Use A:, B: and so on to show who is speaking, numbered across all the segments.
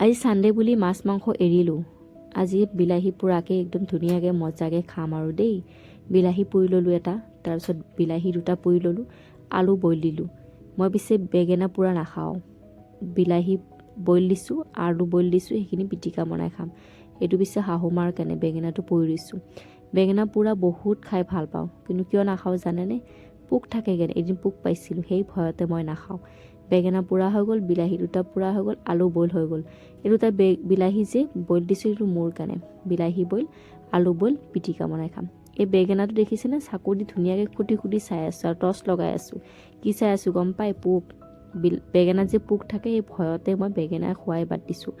A: আজি ছানডে বুলি মাছ মাংস এৰিলোঁ। আজি বিলাহী পোৰাকৈ একদম ধুনীয়াকৈ মজাকৈ খাম আৰু দেই। বিলাহী পুৰি ল'লোঁ এটা তাৰপিছত বিলাহী দুটা পুৰি ল'লোঁ আলু বইল দিলোঁ। মই পিছে বেঙেনা পোৰা নাখাওঁ। বিলাহী বইল দিছোঁ আলু বইল দিছোঁ সেইখিনি পিটিকা বনাই খাম। এইটো পিছে শাহু মাৰ কাৰণে বেঙেনাটো পুৰি দিছোঁ। বেঙেনা পোৰা বহুত খাই ভাল পাওঁ। কিন্তু কিয় নাখাওঁ জানেনে? পোক থাকে কেনে এদিন পোক পাইছিলোঁ সেই ভয়তে মই নাখাওঁ। বেঙেনা পোৰা হৈ গ'ল, বিলাহী দুটা পোৰা হৈ গ'ল, আলু বইল হৈ গ'ল। এই দুটা বে বিলাহী যে বইল দিছোঁ এইটো মোৰ কাৰণে। বিলাহী বইল, আলু বইল, পিটিকা বনাই খাম। এই বেঙেনাটো দেখিছেনে? চাকু দি ধুনীয়াকৈ খুটি খুটি চাই আছোঁ আৰু টৰ্চ লগাই আছোঁ। কি চাই আছোঁ গম পাই? পোক। বিল বেঙেনাত যে পোক থাকে, এই ভয়তে মই বেঙেনা খোৱাই বাদ দিছোঁ।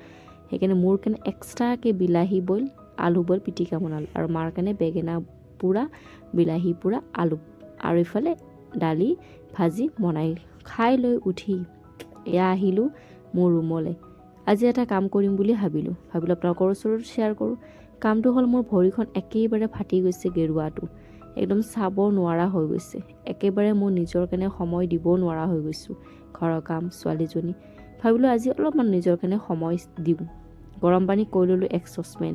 A: সেইকাৰণে মোৰ কাৰণে এক্সট্ৰাকৈ বিলাহী বইল, আলু বইল, পিটিকা বনালোঁ। আৰু মাৰ কাৰণে বেঙেনা পোৰা, বিলাহী পোৰা, আলু। আৰু ইফালে দালি ভাজি বনাই খাই লৈ উঠি এয়া আহিলোঁ মোৰ ৰুমলৈ। আজি এটা কাম কৰিম বুলি ভাবিলোঁ। ভাবিলোঁ আপোনালোকৰ ওচৰত শ্বেয়াৰ কৰোঁ। কামটো হ'ল মোৰ ভৰিখন একেবাৰে ফাটি গৈছে গেৰুৱাটো। একদম চাব নোৱাৰা হৈ গৈছে। একেবাৰে মোৰ নিজৰ কাৰণে সময় দিব নোৱাৰা হৈ গৈছোঁ। ঘৰৰ কাম, ছোৱালীজনী। ভাবিলোঁ আজি অলপমান নিজৰ কাৰণে সময় দিওঁ। গৰম পানী কৰি ল'লোঁ এক চচপেন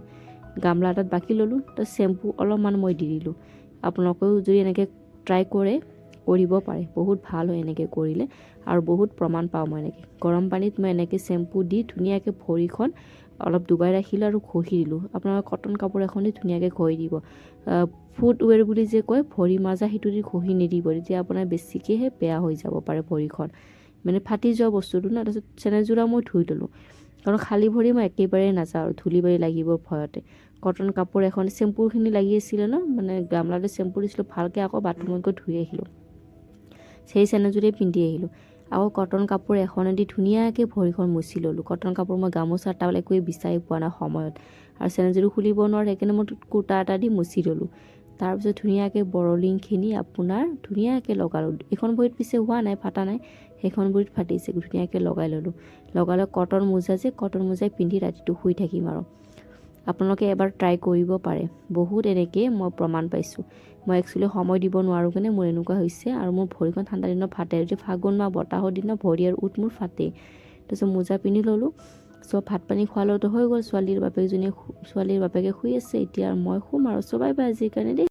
A: গামলা এটাত বাকি ল'লোঁ। তো চেম্পু অলপমান মই দি দিলোঁ। আপোনালোকেও যদি এনেকৈ ট্ৰাই কৰে কৰিব পাৰে। বহুত ভালো হয় এনেকৈ কৰিলে আৰু বহুত প্ৰমাণ পাওঁ মই এনেকৈ। গৰম পানীত মই এনেকৈ চেম্পু দি ধুনীয়াকৈ ভৰিখন অলপ ডুবাই ৰাখিলোঁ আৰু ঘঁহি দিলোঁ। আপোনালোকে কটন কাপোৰ এখন দি ধুনীয়াকৈ ঘঁহি দিব। ফুটৱেৰ বুলি যে কয়, ভৰি মাজা সেইটো দি ঘঁহি নিদিব। তেতিয়া আপোনাৰ বেছিকৈহে বেয়া হৈ যাব পাৰে ভৰিখন। মানে ফাটি যোৱা বস্তুটো না, তাৰপিছত চেনেলযোৰা মই ধুই ল'লোঁ। কাৰণ খালী ভৰি মই একেবাৰে নাযাওঁ আৰু ধূলি বালি লাগিব ভয়তে। কটন কাপোৰ এখন চেম্পুখিনি লাগি আছিলে ন মানে গামলাতে চেম্পু দিছিলোঁ, ভালকৈ আকৌ বাথৰুমত গৈ ধুই আহিলোঁ। সেই চেনেলযোৰে পিন্ধি আহিলোঁ। আকৌ কটন কাপোৰ এখনেদি ধুনীয়াকৈ ভৰিখন মুচি ল'লোঁ। কটন কাপোৰ মই গামোচা টাৱেল একোৱেই বিচাৰি পোৱা নাই সময়ত। আৰু চেনেলযোৰো খুলিব নোৱাৰোঁ, সেইকাৰণে মই কুৰ্তা এটা দি মুচি ল'লোঁ। তাৰপিছত ধুনীয়াকৈ বৰলিংখিনি আপোনাৰ ধুনীয়াকৈ লগালোঁ এইখন ভৰিত পিছে হোৱা নাই, ফাটা নাই। সেইখন ভৰিত ফাটিছে, ধুনীয়াকৈ লগাই ল'লোঁ। লগালে কটন মোজা যে, কটন মোজাই পিন্ধি ৰাতিটো শুই থাকিম আৰু। আপোনালোকে এবাৰ ট্ৰাই কৰিব পাৰে। বহুত এনেকৈ মই প্ৰমাণ পাইছোঁ। মই একচুৱেলি সময় দিব নোৱাৰোঁ কাৰণে মোৰ এনেকুৱা হৈছে আৰু মোৰ ভৰিখন ঠাণ্ডা দিনত ফাটে। যদি ফাগুণ মাহ বতাহৰ দিনত ভৰি আৰু উঠ মোৰ ফাটে। তাৰপিছত মোজা পিন্ধি ল'লোঁ। চব ভাত পানী খোৱা লগতো হৈ গ'ল। ছোৱালীৰ বাপেকজনীয়ে ছোৱালীৰ বাপেকে শুই আছে। এতিয়া মই শুম আৰু চবাই বাই আজিৰ কাৰণে দেই।